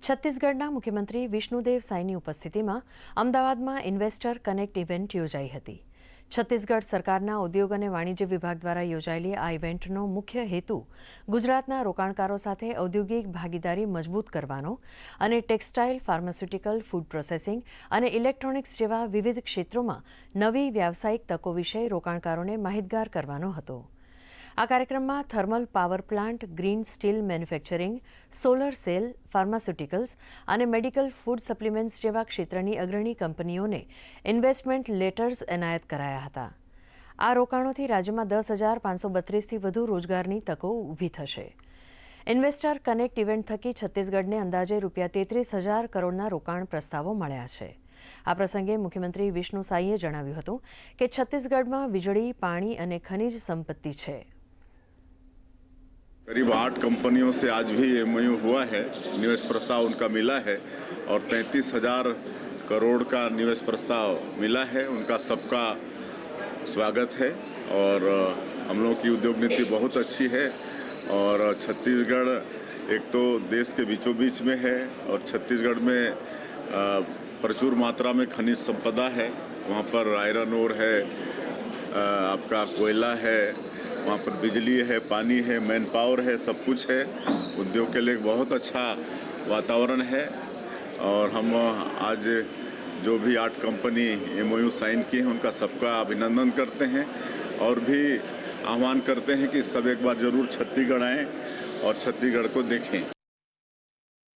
છત્તીસગઢના મુખ્યમંત્રી વિષ્ણુદેવ સાયની ઉપસ્થિતિમાં અમદાવાદમાં ઇન્વેસ્ટર કનેક્ટ ઇવેન્ટ યોજાઈ હતી. છત્તીસગઢ સરકારના ઉદ્યોગ અને વાણિજ્ય વિભાગ દ્વારા યોજાયેલી આ ઇવેન્ટનો મુખ્ય હેતુ ગુજરાતના રોકાણકારો સાથે ઔદ્યોગિક ભાગીદારી મજબૂત કરવાનો અને ટેક્સટાઇલ, ફાર્માસ્યુટિકલ, ફૂડ પ્રોસેસિંગ અને ઇલેક્ટ્રોનિક્સ જેવા વિવિધ ક્ષેત્રોમાં નવી વ્યાવસાયિક તકો વિશે રોકાણકારોને માહિતગાર કરવાનો હતો. આ કાર્યક્રમમાં thermal power plant, green steel manufacturing, solar cell, pharmaceuticals અને મેડિકલ ફૂડ સપ્લિમેન્ટ્સ જેવા ક્ષેત્રની અગ્રણી કંપનીઓને ઇન્વેસ્ટમેન્ટ લેટર્સ એનાયત કરાયા હતા. આ રોકાણોથી રાજ્યમાં દસ હજાર પાંચસો બત્રીસથી વધુ રોજગારની તકો ઊભી થશે. ઇન્વેસ્ટર કનેક્ટ ઇવેન્ટ થકી છત્તીસગઢને અંદાજે રૂપિયા તેત્રીસ હજાર કરોડના રોકાણ પ્રસ્તાવો મળ્યા છે. આ પ્રસંગે મુખ્યમંત્રી વિષ્ણુ સાઈએ જણાવ્યું હતું કે છત્તીસગઢમાં વીજળી, પાણી અને ખનિજ સંપત્તિ છે. करीब आठ कंपनियों से आज भी एमओयू हुआ है। निवेश प्रस्ताव उनका मिला है और तैंतीस हज़ार करोड़ का निवेश प्रस्ताव मिला है। उनका सबका स्वागत है और हम लोगों की उद्योग नीति बहुत अच्छी है और छत्तीसगढ़ एक तो देश के बीचों बीच में है और छत्तीसगढ़ में प्रचुर मात्रा में खनिज संपदा है। वहाँ पर आयरन ओर है आपका कोयला है वहाँ पर बिजली है, पानी है मैन पावर है, सब कुछ है। उद्योग के लिए बहुत अच्छा वातावरण है। और हम आज जो भी आठ कंपनी एमओयू साइन किए हैं, उनका सबका अभिनंदन करते हैं। और भी आह्वान करते हैं कि सब एक बार ज़रूर छत्तीसगढ़ आएँ और छत्तीसगढ़ को देखें।